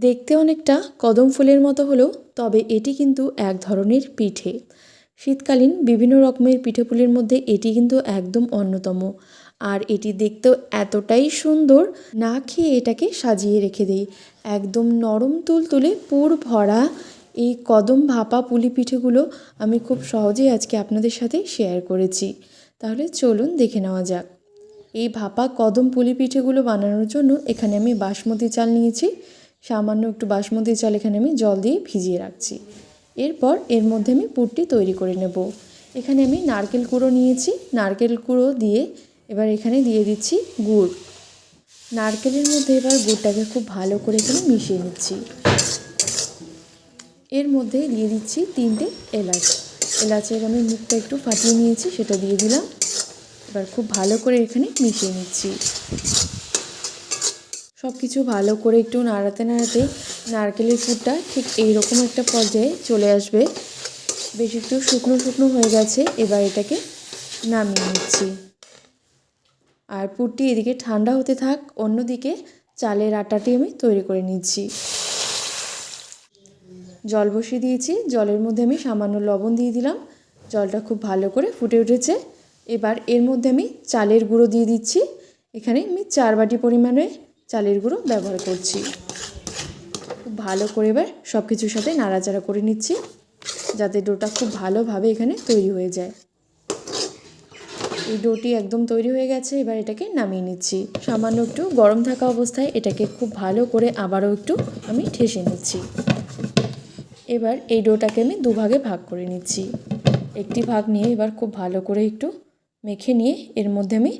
দেখতে অনেকটা কদম ফুলের মতো হলেও তবে এটি কিন্তু এক ধরনের পিঠে। শীতকালীন বিভিন্ন রকমের পিঠেপুলির মধ্যে এটি কিন্তু একদম অন্যতম। আর এটি দেখতেও এতটাই সুন্দর, না খেয়ে এটাকে সাজিয়ে রেখে দেই। একদম নরম তুলতুলে পুর ভরা এই কদম ভাপা পুলি পিঠেগুলো আমি খুব সহজেই আজকে আপনাদের সাথে শেয়ার করেছি। তাহলে চলুন দেখে নেওয়া যাক। এই ভাপা কদম পুলি পিঠেগুলো বানানোর জন্য এখানে আমি বাসমতি চাল নিয়েছি। সামান্য একটু বাসমতি চাল এখানে আমি জল দিয়ে ভিজিয়ে রাখছি। এরপর এর মধ্যে আমি পুরটি তৈরি করে নেব। এখানে আমি নারকেল কুড়ো নিয়েছি। নারকেল কুড়ো দিয়ে এবার এখানে দিয়ে দিচ্ছি গুড়। নারকেলের মধ্যে এবার গুড়টাকে খুব ভালো করে এখানে মিশিয়ে নিচ্ছি। এর মধ্যে দিয়ে দিচ্ছি তিনটে এলাচ। এলাচের আমি মুখটা একটু ফাটিয়ে নিয়েছি, সেটা দিয়ে দিলাম। এবার খুব ভালো করে এখানে মিশিয়ে নিচ্ছি। সব কিছু ভালো করে একটু নাড়াতে নাড়াতে নারকেলের পুরটা ঠিক এইরকম একটা পর্যায়ে চলে আসবে। বেশ একটু শুকনো শুকনো হয়ে গেছে, এবার এটাকে নামিয়ে নিচ্ছি। আর পুরটি এদিকে ঠান্ডা হতে থাক, অন্যদিকে চালের আটাটি আমি তৈরি করে নিচ্ছি। জল বসিয়ে দিয়েছি, জলের মধ্যে আমি সামান্য লবণ দিয়ে দিলাম। জলটা খুব ভালো করে ফুটে উঠেছে। এবার এর মধ্যে আমি চালের গুঁড়ো দিয়ে দিচ্ছি। এখানে আমি চার বাটি পরিমাণে চালের গুঁড়ো ব্যবহার করছি। খুব ভালো করে এবার সব কিছুর সাথে নাড়াচাড়া করে নিচ্ছি, যাতে ডোটা খুব ভালোভাবে এখানে তৈরি হয়ে যায়। এই ডোটি একদম তৈরি হয়ে গেছে, এবার এটাকে নামিয়ে নিচ্ছি। সামান্য একটু গরম থাকা অবস্থায় এটাকে খুব ভালো করে আবারও একটু আমি ঠেসে নিচ্ছি। এবার এই ডোটাকে আমি দুভাগে ভাগ করে নিচ্ছি। একটি ভাগ নিয়ে এবার খুব ভালো করে একটু মেখে নিয়ে এর মধ্যে আমি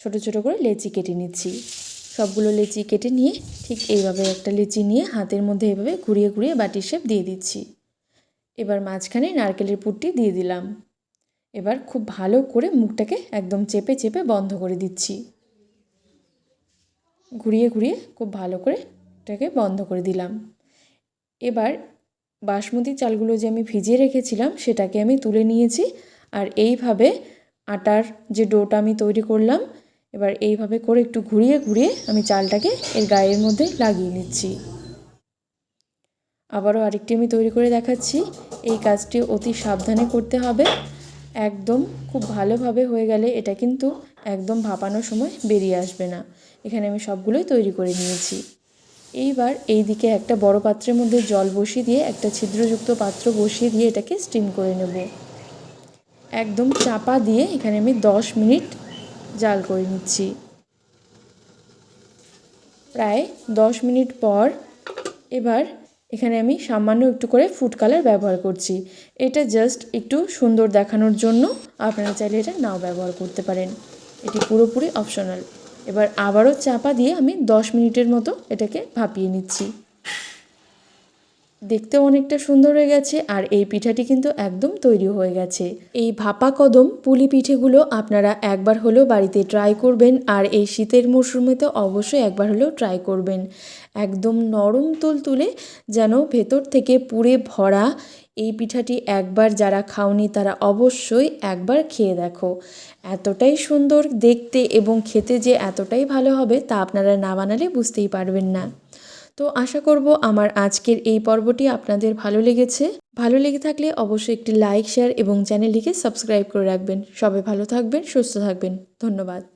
ছোট ছোট করে লেচি কেটে নিচ্ছি। সবগুলো লেচি কেটে নিয়ে ঠিক এইভাবে একটা লেচি নিয়ে হাতের মধ্যে এভাবে ঘুরিয়ে ঘুরিয়ে বাটির শেপ দিয়ে দিচ্ছি। এবার মাঝখানে নারকেলের পুরটি দিয়ে দিলাম। এবার খুব ভালো করে মুখটাকে একদম চেপে চেপে বন্ধ করে দিচ্ছি। ঘুরিয়ে ঘুরিয়ে খুব ভালো করে এটাকে বন্ধ করে দিলাম। এবার বাসমতি চালগুলো যে আমি ভিজিয়ে রেখেছিলাম সেটাকে আমি তুলে নিয়েছি। আর এইভাবে আটার যে ডোটা আমি তৈরি করলাম এবার এইভাবে করে একটু ঘুরিয়ে ঘুরিয়ে আমি চালটাকে এর গায়ের মধ্যে লাগিয়ে নিচ্ছি। আবারও আরেকটি আমি তৈরি করে দেখাচ্ছি। এই কাজটি অতি সাবধানে করতে হবে। একদম খুব ভালোভাবে হয়ে গেলে এটা কিন্তু একদম ভাপানোর সময় বেরিয়ে আসবে না। এখানে আমি সবগুলোই তৈরি করে নিয়েছি। এইবার এই দিকে একটা বড় পাত্রের মধ্যে জল বসিয়ে দিয়ে একটা ছিদ্রযুক্ত পাত্র বসিয়ে দিয়ে এটাকে স্টিম করে নেব। একদম চাপা দিয়ে এখানে আমি দশ মিনিট জাল করে নিচ্ছি। প্রায় দশ মিনিট পর এবার এখানে আমি সামান্য একটু করে ফুড কালার ব্যবহার করছি। এটা জাস্ট একটু সুন্দর দেখানোর জন্য আপনারা চাইলে এটা নাও ব্যবহার করতে পারেন। এটি পুরোপুরি অপশনাল এবার আবারও চাপা দিয়ে আমি দশ মিনিটের মতো এটাকে ভাপিয়ে নিচ্ছি। দেখতেও অনেকটা সুন্দর হয়ে গেছে আর এই পিঠাটি কিন্তু একদম তৈরি হয়ে গেছে। এই ভাপা কদম পুলি পিঠেগুলো আপনারা একবার হলেও বাড়িতে ট্রাই করবেন আর এই শীতের মরশুমে তো অবশ্যই একবার হলেও ট্রাই করবেন। একদম নরম তুল তুলে যেন ভেতর থেকে পুড়ে ভরা এই পিঠাটি একবার যারা খাওনি তারা অবশ্যই একবার খেয়ে দেখো। এতটাই সুন্দর দেখতে এবং খেতে যে এতটাই ভালো হবে তা আপনারা না বানালে বুঝতেই পারবেন না। তো আশা করব আমার আজকের এই পর্বটি আপনাদের ভালো লেগেছে। ভালো লেগে থাকলে অবশ্যই একটি লাইক, শেয়ার এবং চ্যানেলটিকে সাবস্ক্রাইব করে রাখবেন। সবাই ভালো থাকবেন, সুস্থ থাকবেন। ধন্যবাদ।